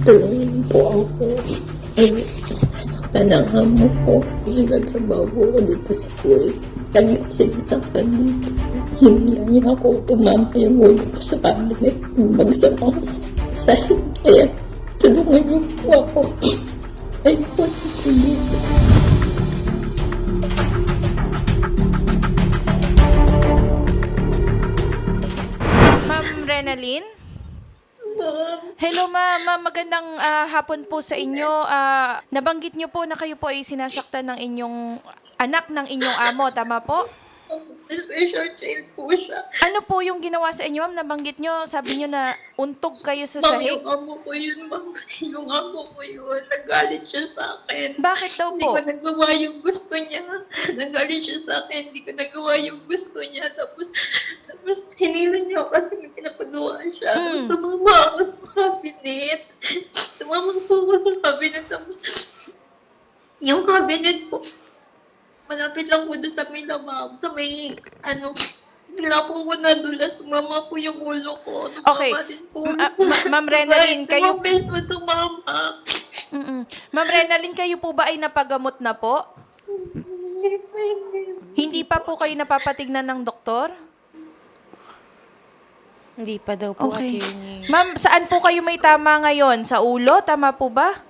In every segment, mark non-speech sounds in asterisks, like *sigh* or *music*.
Tulungan po ako. Ay, sinasaktan ng amo ko. Nagtatrabaho po ako dito sa Kuwait. Lagi ko sinasaktan dito. Hindi niya ako tumama yung ulo ko sa cabinet. Bagsak ako sa sahig. Kaya tulungan niyo po ako. Ay, po dito. Ma'am Renalyn? Hello ma'am, Ma'am, magandang ah, hapon po sa inyo. Ah, nabanggit niyo po na kayo po ay sinasaktan ng inyong anak ng inyong amo, tama po? special child po siya. Ano po yung ginawa sa inyo ma'am? Nabanggit niyo, sabi niyo na untog kayo sa Ma'am, sahig. yung amo ko yun, ma'am. Yung amo ko yun. Nagalit siya sa akin. Bakit daw Hindi po? ko nagawa yung gusto niya. Nagalit siya sa akin. Hindi ko nagawa yung gusto niya. Tapos, tapos hinila niya ako kasi may pinapagawa siya. Mm. Tapos tumama ako sa cabinet. *laughs* Tumama po ako sa cabinet. Tapos, yung cabinet po, malapit lang po doon sa may lamam. Sa may, ano, bigla po ako nadulas. Tumama po yung ulo ko. Tumama Okay. po. M- ah, ma- Ma'am Renalyn, kayo- Tumama beses mo tumama. Mm-mm. Ma'am Renalyn, kayo po ba ay napagamot na po? Hindi pa po kayo napapatignan ng doktor? Hindi pa daw po, Okay. attorney. Ma'am, saan po kayo may tama ngayon? Sa ulo? Tama po ba?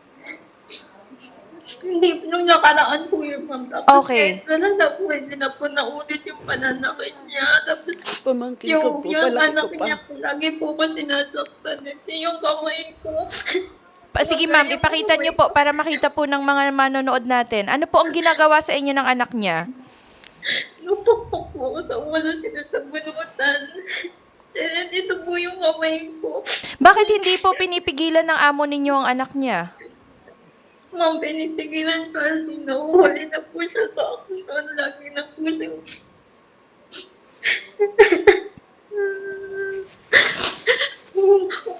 Hindi, nung nakaraan po yun, ma'am. Tapos Okay. kahit wala na po, hindi na po naulit yung pananakit niya. Tapos Pamangkin ko yung, po, yung palaki anak ko pa. niya po, lagi po ko sinasaktan. Ito yung kamay ko. Pa- Sige ma'am, ipakita niyo po para makita po ng mga manonood natin. Ano po ang ginagawa sa inyo ng anak niya? Nupukpok po ako sa ulo, sinasabunutan. And ito po yung kamay ko. Bakit hindi po pinipigilan ng amo ninyo ang anak niya? Ma'am, pinitigilan kasi nauhuli na po siya sa action. Lagi na po siya.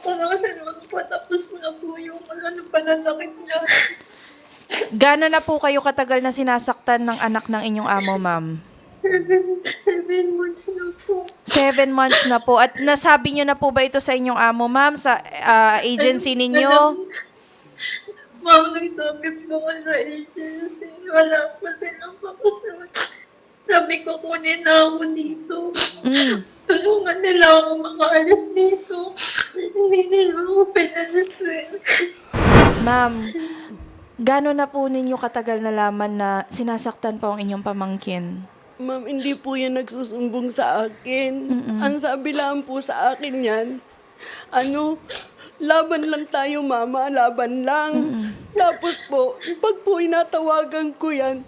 Parang siya magpatapos na po yung ano pananakit niya. Gano'n na po kayo katagal na sinasaktan ng anak ng inyong amo, ma'am? Seven, seven months na po. Seven months na po. At nasabi niyo na po ba ito sa inyong amo, ma'am? Sa ah, agency ninyo? Ma'am, nagsabi po ko sa agency. Wala pa silang kapasyon. Sabi ko, kunin na ako dito. Mm. Tulungan nila ako makaalis dito. Hindi nila ako pinalisin. Ma'am, gano'n na po ninyo katagal nalaman na sinasaktan po ang inyong pamangkin? Ma'am, hindi po yan nagsusumbong sa akin. Ang sabi lang po sa akin yan, ano, laban lang tayo mama, laban lang. Tapos po, pag po inatawagan ko yan,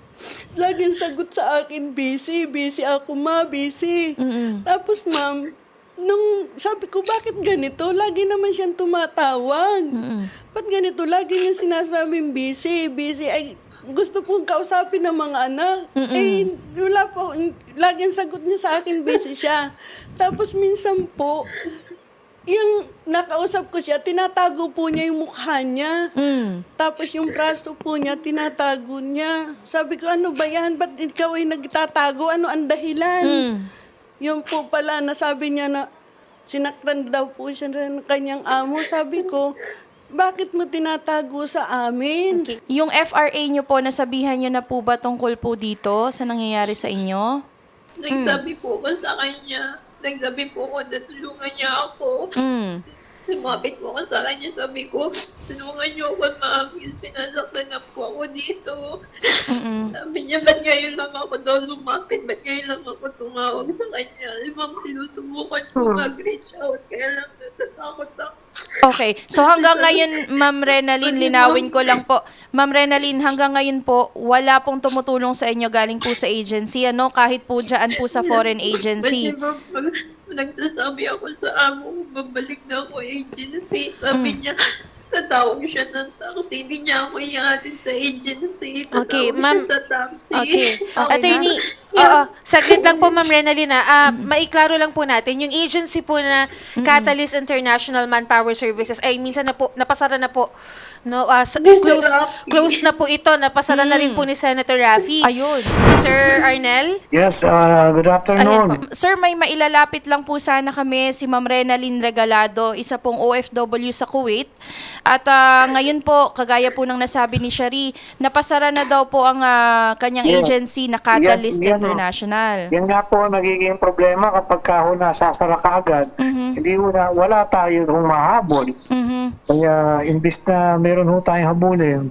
laging sagot sa akin, busy, busy ako ma, busy. Mm-mm. Tapos ma'am, nung sabi ko, bakit ganito? Lagi naman siyang tumatawag. Mm-mm. Ba't ganito? Lagi niya sinasabing busy, busy. Ay, gusto pong kausapin ng mga anak. Eh, wala po. Laging sagot niya sa akin, busy siya. Tapos minsan po, yung nakausap ko siya, tinatago po niya yung mukha niya. Mm. Tapos yung braso po niya, tinatago niya. Sabi ko, ano ba yan? Ba't ikaw ay nagtatago? Ano ang dahilan? Mm. Yung po pala, nasabi niya na sinaktan daw po siya ng kanyang amo. Sabi ko, bakit mo tinatago sa amin? Yung FRA nyo po, nasabihan nyo na po ba tungkol po dito sa nangyayari sa inyo? Nagsabi po ko sa kanya. Nagsabi po ko na tulungan niya ako. Mm. Lumapit po ako sa kanya. Sabi ko, tulungan niyo ako ma'am. Sinasaktan na po ako dito. Mm-mm. Sabi niya, ba't ngayon lang ako daw lumapit? Ba't ngayon lang ako tumawag sa kanya? Eh, ma'am, sinusubukan ko mag-reach out. Kaya lang natatakot ako. Okay. So hanggang ngayon, Ma'am Renalyn, linawin ko lang po. Ma'am Renalyn, hanggang ngayon po, wala pong tumutulong sa inyo galing po sa agency, ano? Kahit po dyan po sa foreign agency. Kasi ma'am, pag nagsasabi ako sa amo, babalik na ako agency. Sabi Mm. niya, tatawag siya ng taxi. Hindi niya ako ihatid sa agency. Tatawag Okay, siya ma'am. sa taxi. Okay. Okay? Attorney, Oo, saglit lang po, Ma'am Renalina. Ah, maiklaro lang po natin, yung agency po na Catalyst International Manpower Services, ay minsan na po, napasara na po. No, ah, s- Mr. close, Rafi. close na po ito. Napasara na rin po ni Senator Raffy. Ayun. Sir Arnel? Yes, uh, good afternoon. Sir, may mailalapit lang po sana kami si Ma'am Renalyn Regalado, isa pong OFW sa Kuwait. At ah, ngayon po, kagaya po ng nasabi ni Shari, napasara na daw po ang ah, kanyang Yeah. agency na Catalyst Yan- yan. International. Yan nga po nagiging problema kapag ka ho nasasara ka agad, hindi ho na, wala tayo humahabol. Mhm. Kaya imbis na meron ho tayong habulin,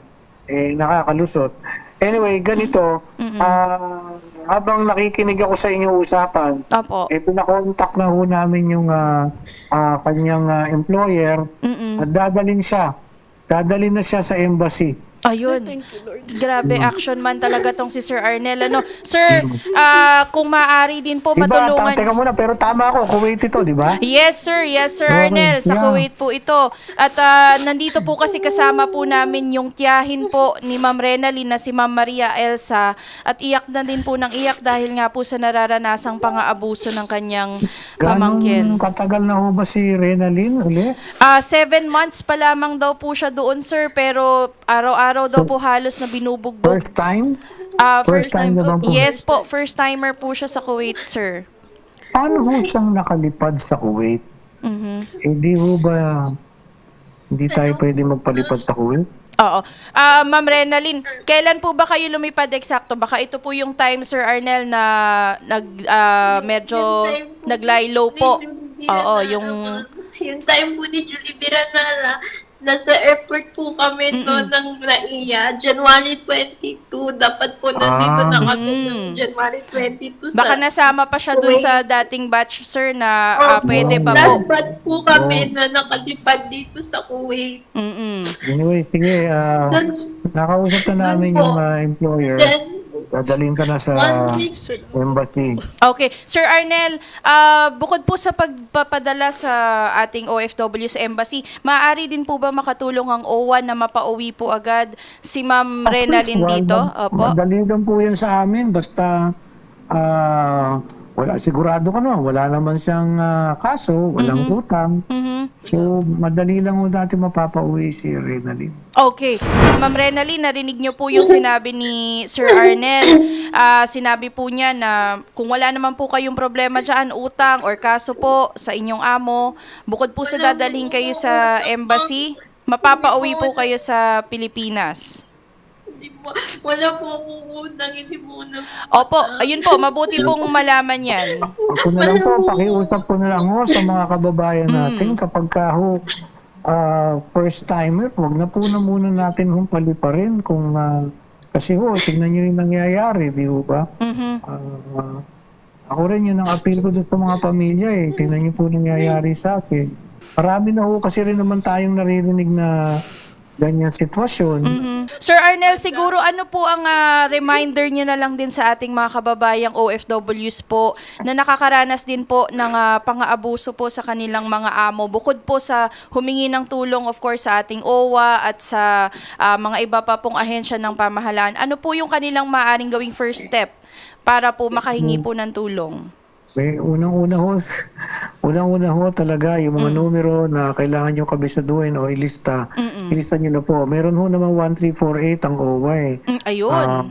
eh nakakalusot. Anyway, ganito, ah, habang nakikinig ako sa inyong usapan, Opo. eh pinakontak na ho namin yung ah, ah, kanyang ah, employer Mm-mm. at dadalhin siya. Dadalhin na siya sa embassy. Ayun. Thank you, Lord. Grabe, action man talaga tong si Sir Arnel. Ano? Sir, ah, kung maaari din po Diba? matulungan. Teka muna, pero tama ako, Kuwait ito, di ba? Yes, sir. Yes, Sir Okay, Arnel. Sa yeah. Kuwait po ito. At ah, nandito po kasi kasama po namin yung tiyahin po ni Ma'am Renalyn na si Ma'am Maria Elsa. At iyak na din po ng iyak dahil nga po sa nararanasang pang-aabuso ng kanyang pamangkin. Ganong katagal na ho ba si Renalyn uli? Ah, seven months pa lamang daw po siya doon, sir. Pero araw-araw daw po halos na binubugbog. First time? Ah, first time na ba po? Yes po, first timer po siya sa Kuwait, sir. Paano ho siyang nakalipad sa Kuwait? Mhm. Eh di ho ba hindi tayo pwede magpalipad sa Kuwait? Oo. Ah, Ma'am Renalyn, kailan po ba kayo lumipad eksakto? Baka ito po yung time, Sir Arnel, na nag, ah, medyo nag-lie low po. Oo, yung... Yung time po ni Julie Biranara, nasa airport po kami no ng Raiya, January 22. Dapat po nandito Ah. na kami Mm. ng January 22 Baka sa... nasama pa siya dun sa dating batch, sir, na ah, Oh, pwede pa Last po. batch po kami na nakalipad dito sa Kuwait. Mm-mm. Anyway, sige, ah, Then, nakausap na namin yung ah, employer. then Dadalhin ka na sa embassy. Okay. Sir Arnel, ah, bukod po sa pagpapadala sa ating OFW sa embassy, maaari din po ba makatulong ang OWA na mapauwi po agad si Ma'am Renalyn Well, dito? Opo. Madali lang po yan sa amin. Basta, ah, wala, sigurado ka naman, wala naman siyang ah, kaso, walang utang. Mhm. So, madali lang ho dati mapapauwi si Renalyn. Okay. Ma'am Renalyn, narinig niyo po yung sinabi ni Sir Arnel. Ah, sinabi po niya na kung wala naman po kayong problema dyan, utang or kaso po sa inyong amo, bukod po sa dadalhin kayo sa embassy, mapapauwi po kayo sa Pilipinas. hindi po, wala po akong utang, hindi po na Opo, ayun po, mabuti pong malaman yan. Ako na lang po, pakiusap ko na lang ho sa mga kababayan natin kapag ka ho, ah, first timer, wag na po na muna natin hong paliparin kung ah, kasi ho, tingnan nyo yung nangyayari, di ho ba? Mhm. Ah, ako rin yun ang appeal ko sa mga pamilya eh. Tingnan nyo po nangyayari sa akin. Marami na ho kasi rin naman tayong naririnig na ganyan sitwasyon. Mhm. Sir Arnel, siguro ano po ang ah, reminder nyo na lang din sa ating mga kababayang OFWs po na nakakaranas din po ng ah, pang-aabuso po sa kanilang mga amo. Bukod po sa humingi ng tulong of course sa ating OWA at sa ah, mga iba pa pong ahensya ng pamahalaan. Ano po yung kanilang maaaring gawing first step para po makahingi po ng tulong? Eh, unang-una ho, *laughs* unang-una ho talaga yung mga numero na kailangan nyo kabisaduhin o ilista. Ilista nyo na po. Meron ho naman 1348 ang OWA eh. Mm, ayun. Ah,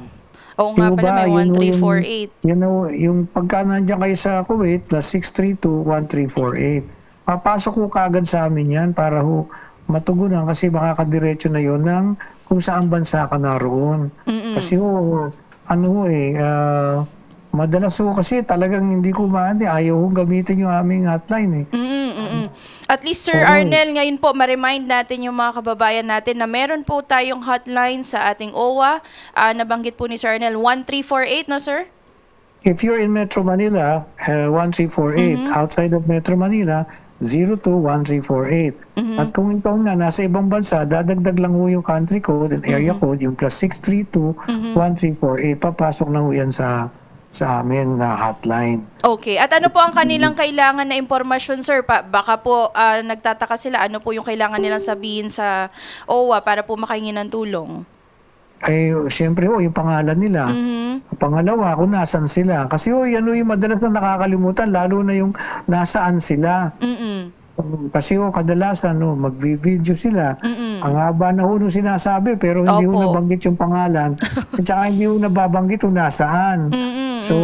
Oo nga Yung pala, ba, may yun ho 1348. Yung, yun ho, yung pagka nandiyan kayo sa Kuwait, plus 632-1348. Papasok ho kagad sa amin yan para ho matugunan kasi makakadiretso na yon ng kung saan bansa ka naroon. Kasi ho, ano ho eh, ah, madalas ho kasi talagang hindi ko maandi, ayaw ho gamitin yung aming hotline eh. Mm, mm, mm. At least Sir Arnel, ngayon po ma-remind natin yung mga kababayan natin na meron po tayong hotline sa ating OWA. Ah, nabanggit po ni Sir Arnel 1348 na sir? If you're in Metro Manila, uh, 1348. Outside of Metro Manila, 021348. At kung ikaw nga nasa ibang bansa, dadagdag lang ho yung country code and area code, yung plus 632-1348. Papasok na ho yan sa sa amin na hotline. Okay. At ano po ang kanilang kailangan na impormasyon sir? Pa, baka po ah, nagtataka sila ano po yung kailangan nilang sabihin sa OWA para po makahingi ng tulong. ay siyempre oh, yung pangalan nila. Mhm. Pangalawa, kung nasan sila. Kasi oh, ano yung madalas na nakakalimutan, lalo na yung nasaan sila. Mm-mm. Kasi oh, kadalasan, no, magvi-video sila. Mm-mm. Ang haba na ho nung sinasabi, pero hindi ho Opo. nabanggit yung pangalan. At saka hindi ho nababanggit kung nasaan. Mm-mm. So,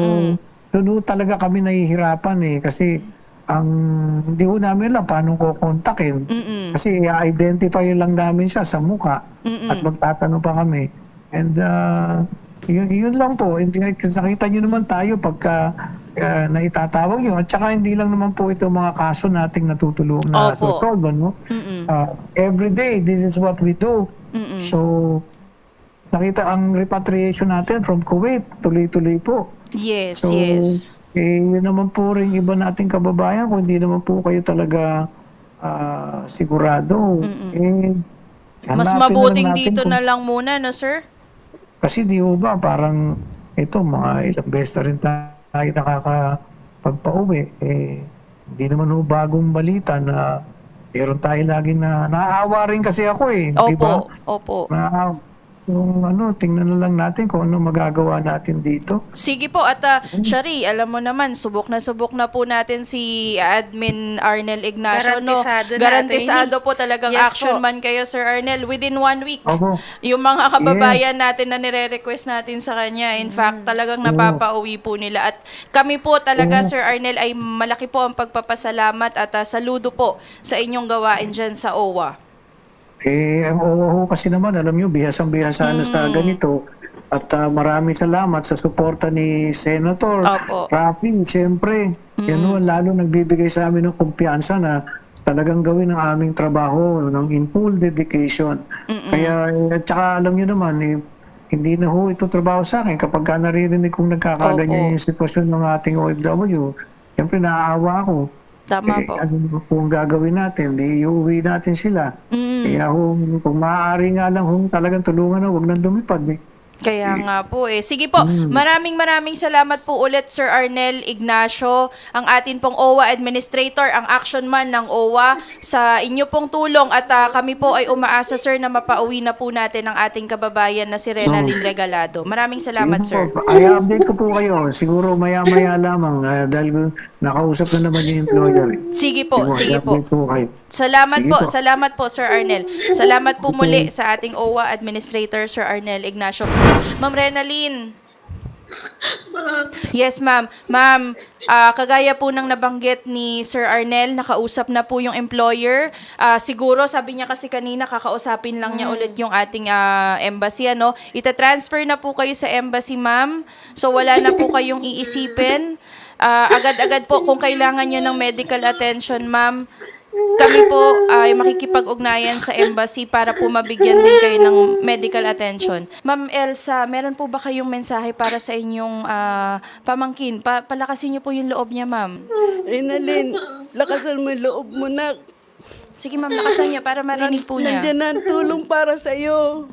doon ho talaga kami nahihirapan eh. Kasi ang hindi ho namin alam paano ko kontakin. Mm-mm. Kasi i-identify lang namin siya sa mukha Mm-mm. at magtatanong pa kami. And uh, yun, yun lang po. Hindi, nakita nyo naman tayo pagka uh, naitatawag yun. At saka hindi lang naman po ito mga kaso nating natutulungan na susolve. No? Mm-mm. Uh, every day, this is what we do. Mm-mm. So, nakita ang repatriation natin from Kuwait, tuloy-tuloy po. Yes, So, yes. eh, yun naman po rin iba nating kababayan, kung hindi naman po kayo talaga ah, sigurado, eh, Mas na mabuting natin dito kung- na lang muna, no, sir? Kasi di ba, parang ito, mga ilang beses na rin tayo nakakapagpauwi. Eh, hindi naman ho bagong balita na meron tayo lagi na, naaawa rin kasi ako eh. di ba? Opo, opo. Na, yung ano, tingnan na lang natin kung ano magagawa natin dito. Sige po, at uh, Shari, alam mo naman, subok na subok na po natin si Admin Arnel Ignacio. Garantisado no? Garantisado po talagang Yes action po. man kayo, Sir Arnel, within one week. Opo. Yung mga kababayan natin na nire-request natin sa kanya, in fact, talagang napapauwi po nila. At kami po talaga, Sir Arnel, ay malaki po ang pagpapasalamat at uh, saludo po sa inyong gawain dyan sa OWA. Eh, ang ho kasi naman, alam nyo, bihasang-bihasa na Mm. sa ganito. At ah, maraming salamat sa suporta ni Senator Opo. Rafi. Siyempre, yan ho, lalo nagbibigay sa amin ng kumpiyansa na talagang gawin ang aming trabaho ng in full dedication. Kaya, eh, at saka alam nyo naman, eh, hindi na ho ito trabaho sa akin. Kapag ka naririnig kong nagkakaganyan Opo. yung sitwasyon ng ating OFW, siyempre naaawa ako. Tama Eh, po. ano ang gagawin natin? Di iuwi natin sila. Mm. Kaya kung, kung maaari nga lang kung talagang tulungan na, huwag nang lumipad. Eh. Kaya nga po eh. Sige po, Mm. maraming maraming salamat po ulit Sir Arnel Ignacio, ang atin pong OWA Administrator, ang action man ng OWA sa inyo pong tulong at ah, kami po ay umaasa Sir na mapauwi na po natin ang ating kababayan na si Renalyn Regalado. Maraming salamat Sige Sir. po, Ay, update ko po kayo. Siguro maya-maya lamang ah, dahil nakausap na naman yung employer. Sige po, sige po. i-update po kayo. Salamat Sige po, po. salamat po Sir Arnel. Salamat po muli sa ating OWA Administrator Sir Arnel Ignacio. Ma'am Renalyn. Yes, ma'am. Ma'am, ah, kagaya po ng nabanggit ni Sir Arnel, nakausap na po yung employer. Ah, siguro, sabi niya kasi kanina, kakausapin lang niya ulit yung ating ah, embassy. Ano? Ita-transfer na po kayo sa embassy, ma'am. So, wala na po kayong iisipin. Ah, agad-agad po, kung kailangan nyo ng medical attention, ma'am, kami po ay makikipag-ugnayan sa embassy para po mabigyan din kayo ng medical attention. Ma'am Elsa, meron po ba kayong mensahe para sa inyong ah, pamangkin? Pa- palakasin niyo po yung loob niya, ma'am. Inalin, lakasan mo yung loob mo na. Sige, ma'am, lakasan niya para marinig po niya. Nandiyan na ang tulong para sa iyo.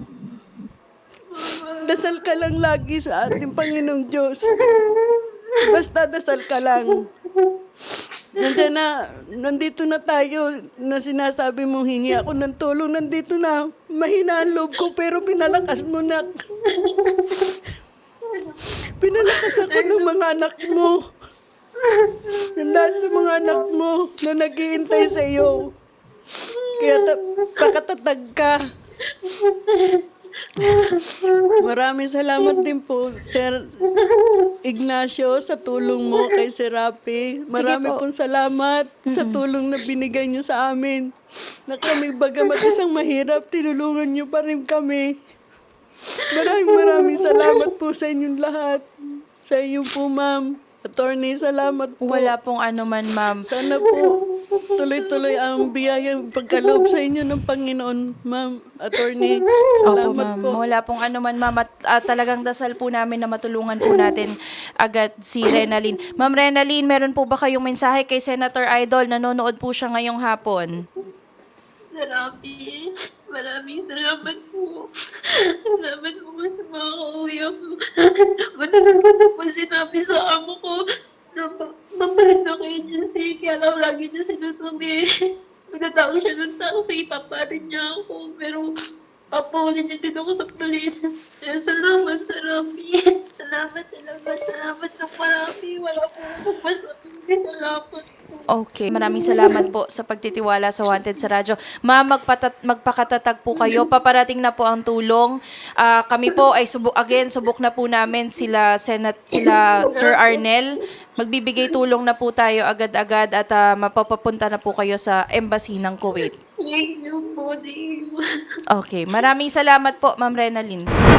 Dasal ka lang lagi sa ating Panginoong Diyos. Basta dasal ka lang. Nandiyan na, nandito na tayo na sinasabi mo hingi ako ng tulong. Nandito na, mahina ang loob ko pero pinalakas mo na. Pinalakas ako ng mga anak mo. Dahil sa mga anak mo na naghihintay sa iyo. Kaya ta- pakatatag ka. Maraming salamat din po, Sir Ignacio, sa tulong mo kay Sir Rapi. Marami po. pong salamat sa tulong na binigay niyo sa amin. Na kami bagamat isang mahirap, tinulungan niyo pa rin kami. Maraming maraming salamat po sa inyong lahat. Sa iyo po, ma'am. Attorney, salamat po. Wala pong ano man, ma'am. Sana po tuloy-tuloy ang biyayang pagkaloob sa inyo ng Panginoon, ma'am, attorney. Opo, Salamat ma'am. po. Wala pong ano man, ma'am. At ah, talagang dasal po namin na matulungan po natin agad si Renalyn. Ma'am Renalyn, meron po ba kayong mensahe kay Senator Idol? Nanonood po siya ngayong hapon. Sir Rafi, maraming salamat po. Salamat po sa mga kauya ko. Matagal ko na po sinabi sa amo ko na babalik na kay agency. Kaya lang lagi niya sinasabi. Pagkatao siya ng taxi, paparin niya ako. Pero papahuli niyo din ako sa polis. Kaya salamat sa Rafi. Salamat talaga. Salamat ng marami. Wala po akong masabi. Salamat po. Okay, maraming salamat po sa pagtitiwala sa Wanted sa radyo. Ma'am, magpatat- magpakatatag po kayo. Paparating na po ang tulong. Ah, kami po ay subok again, subok na po namin sila Senat sila Sir Arnel. Magbibigay tulong na po tayo agad-agad at ah, mapapapunta na po kayo sa embassy ng Kuwait. Thank you po. Thank you. Okay, maraming salamat po, Ma'am Renalyn.